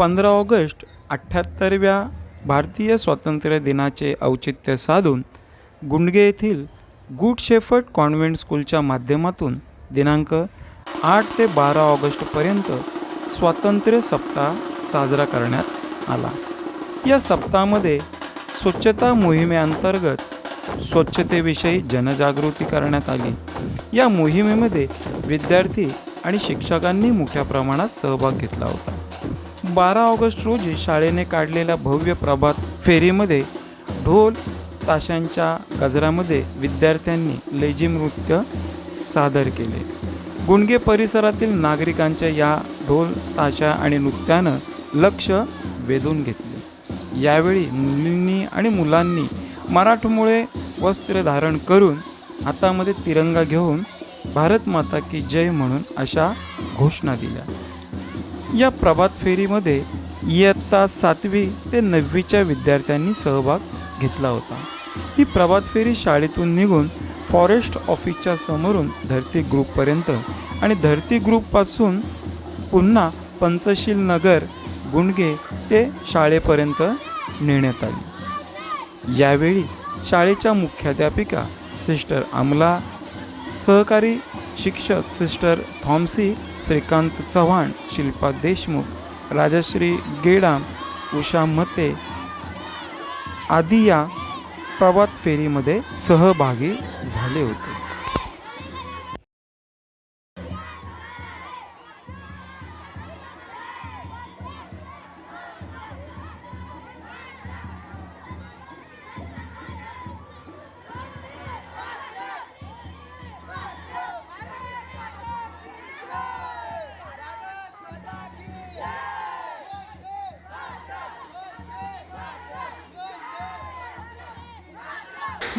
पंधरा ऑगस्ट अठ्ठ्याहत्तरव्या भारतीय स्वातंत्र्य दिनाचे औचित्य साधून गुंडगे येथील गुड शेफर्ड कॉन्व्हेंट स्कूलच्या माध्यमातून दिनांक आठ ते बारा ऑगस्टपर्यंत स्वातंत्र्य सप्ताह साजरा करण्यात आला. या सप्ताहामध्ये स्वच्छता मोहिमेअंतर्गत स्वच्छतेविषयी जनजागृती करण्यात आली. या मोहिमेमध्ये विद्यार्थी आणि शिक्षकांनी मोठ्या प्रमाणात सहभाग घेतला होता. बारा ऑगस्ट रोजी शाळेने काढलेल्या भव्य प्रभात फेरीमध्ये ढोल ताशांच्या गजरामध्ये विद्यार्थ्यांनी लेझिम नृत्य सादर केले. गुणगे परिसरातील नागरिकांच्या या ढोल ताशा आणि नृत्यानं लक्ष वेधून घेतले. यावेळी मुलींनी आणि मुलांनी मराठमोळे वस्त्र धारण करून हातामध्ये तिरंगा घेऊन भारत माता की जय म्हणून अशा घोषणा दिल्या. या प्रभात फेरीमध्ये इयत्ता सातवी ते नववीच्या विद्यार्थ्यांनी सहभाग घेतला होता. ही प्रभात फेरी शाळेतून निघून फॉरेस्ट ऑफिसच्या समोरून धरती ग्रुपपर्यंत आणि धरती ग्रुपपासून पुन्हा पंचशील नगर गुंडगे ते शाळेपर्यंत नेण्यात आली. यावेळी शाळेच्या मुख्याध्यापिका सिस्टर अमला सहकारी शिक्षक सिस्टर थॉम्सी श्रीकांत चव्हाण शिल्पा देशमुख राजश्री गेडाम उषा मते आदी या प्रभात फेरीमध्ये सहभागी झाले होते.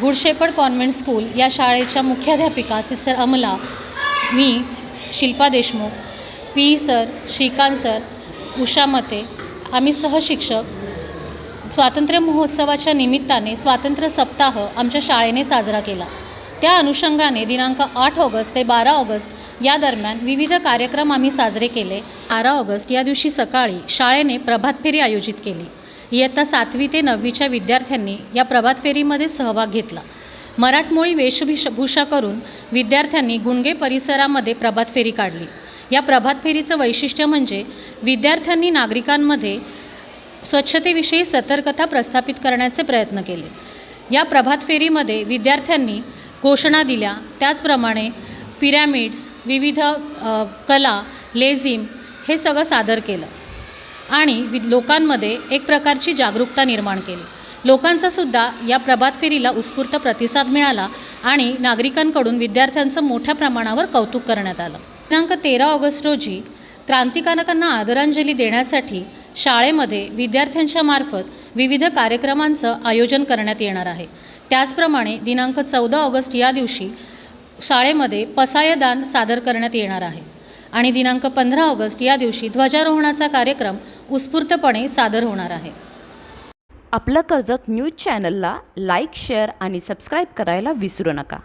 गुड शेपर्ड कॉन्व्हेंट स्कूल या शाळेच्या मुख्याध्यापिका सिस्टर अमला मी Shilpa Deshmukh P sir Shrikant sir Usha Mate आम्ही सहशिक्षक. स्वातंत्र्य महोत्सवाच्या निमित्ताने स्वातंत्र्य सप्ताह आमच्या शाळेने साजरा केला. त्या अनुषंगाने दिनांक आठ ऑगस्ट ते बारा ऑगस्ट या दरम्यान विविध कार्यक्रम आम्ही साजरे केले. बारा ऑगस्ट या दिवशी सकाळी शाळेने प्रभात फेरी आयोजित केली. इयत्ता सातवी ते नववीच्या विद्यार्थ्यांनी या प्रभात फेरीमध्ये सहभाग घेतला. मराठमोळी वेशभूषा करून विद्यार्थ्यांनी गुणगे परिसरामध्ये प्रभात फेरी काढली. या प्रभात फेरीचं वैशिष्ट्य म्हणजे विद्यार्थ्यांनी नागरिकांमध्ये स्वच्छतेविषयी सतर्कता प्रस्थापित करण्याचे प्रयत्न केले. या प्रभात फेरीमध्ये विद्यार्थ्यांनी घोषणा दिल्या. त्याचप्रमाणे पिरॅमिड्स विविध कला लेझिम हे सगळं सादर केलं. आणि वि लोकांमध्ये एक प्रकारची जागरूकता निर्माण केली. लोकांचा सुद्धा या प्रभात फेरीला उत्स्फूर्त प्रतिसाद मिळाला आणि नागरिकांकडून विद्यार्थ्यांचं मोठ्या प्रमाणावर कौतुक करण्यात आलं. दिनांक तेरा ऑगस्ट रोजी क्रांतिकारकांना आदरांजली देण्यासाठी शाळेमध्ये विद्यार्थ्यांच्या मार्फत विविध कार्यक्रमांचं आयोजन करण्यात येणार आहे. त्याचप्रमाणे दिनांक चौदा ऑगस्ट या दिवशी शाळेमध्ये पसायदान सादर करण्यात येणार आहे. आणि दिनांक पंधरा ऑगस्ट या दिवशी ध्वजारोहणाचा कार्यक्रम उत्स्फूर्तपणे सादर होणार आहे. आपलं कर्जत न्यूज चॅनलला लाईक शेअर आणि सबस्क्राईब करायला विसरू नका.